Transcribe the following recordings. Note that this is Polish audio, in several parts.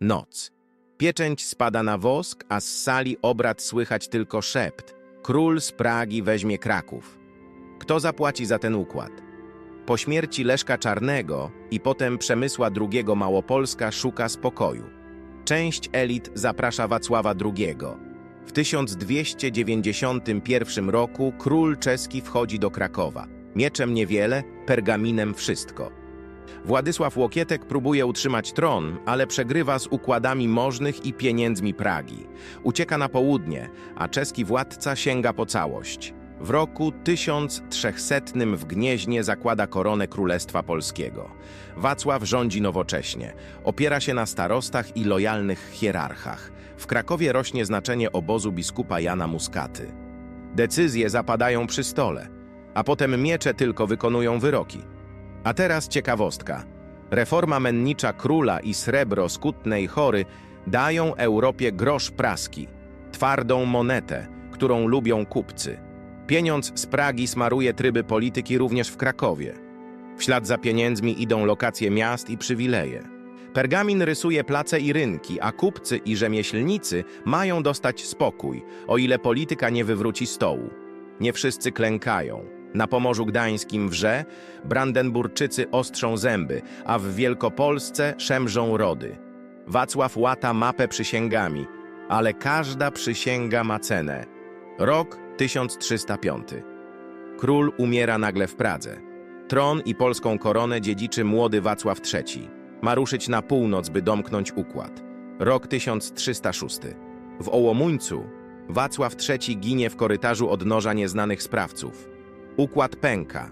Noc. Pieczęć spada na wosk, a z sali obrad słychać tylko szept. Król z Pragi weźmie Kraków. Kto zapłaci za ten układ? Po śmierci Leszka Czarnego i potem Przemysła II Małopolska szuka spokoju. Część elit zaprasza Wacława II. W 1291 roku król czeski wchodzi do Krakowa. Mieczem niewiele, pergaminem wszystko. Władysław Łokietek próbuje utrzymać tron, ale przegrywa z układami możnych i pieniędzmi Pragi. Ucieka na południe, a czeski władca sięga po całość. W roku 1300 w Gnieźnie zakłada koronę Królestwa Polskiego. Wacław rządzi nowocześnie. Opiera się na starostach i lojalnych hierarchach. W Krakowie rośnie znaczenie obozu biskupa Jana Muskaty. Decyzje zapadają przy stole, a potem miecze tylko wykonują wyroki. A teraz ciekawostka. Reforma mennicza króla i srebro z Kutnej Chory dają Europie grosz praski, twardą monetę, którą lubią kupcy. Pieniądz z Pragi smaruje tryby polityki również w Krakowie. W ślad za pieniędzmi idą lokacje miast i przywileje. Pergamin rysuje place i rynki, a kupcy i rzemieślnicy mają dostać spokój, o ile polityka nie wywróci stołu. Nie wszyscy klękają. Na Pomorzu Gdańskim wrze, Brandenburczycy ostrzą zęby, a w Wielkopolsce szemrzą rody. Wacław łata mapę przysięgami, ale każda przysięga ma cenę. Rok 1305. Król umiera nagle w Pradze. Tron i polską koronę dziedziczy młody Wacław III. Ma ruszyć na północ, by domknąć układ. Rok 1306. W Ołomuńcu Wacław III ginie w korytarzu odnoża nieznanych sprawców. Układ pęka.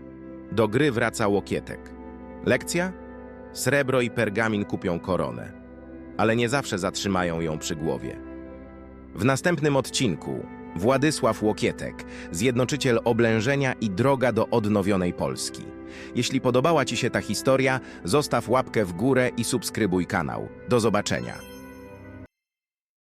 Do gry wraca Łokietek. Lekcja? Srebro i pergamin kupią koronę. Ale nie zawsze zatrzymają ją przy głowie. W następnym odcinku Władysław Łokietek, zjednoczyciel oblężenia i droga do odnowionej Polski. Jeśli podobała Ci się ta historia, zostaw łapkę w górę i subskrybuj kanał. Do zobaczenia.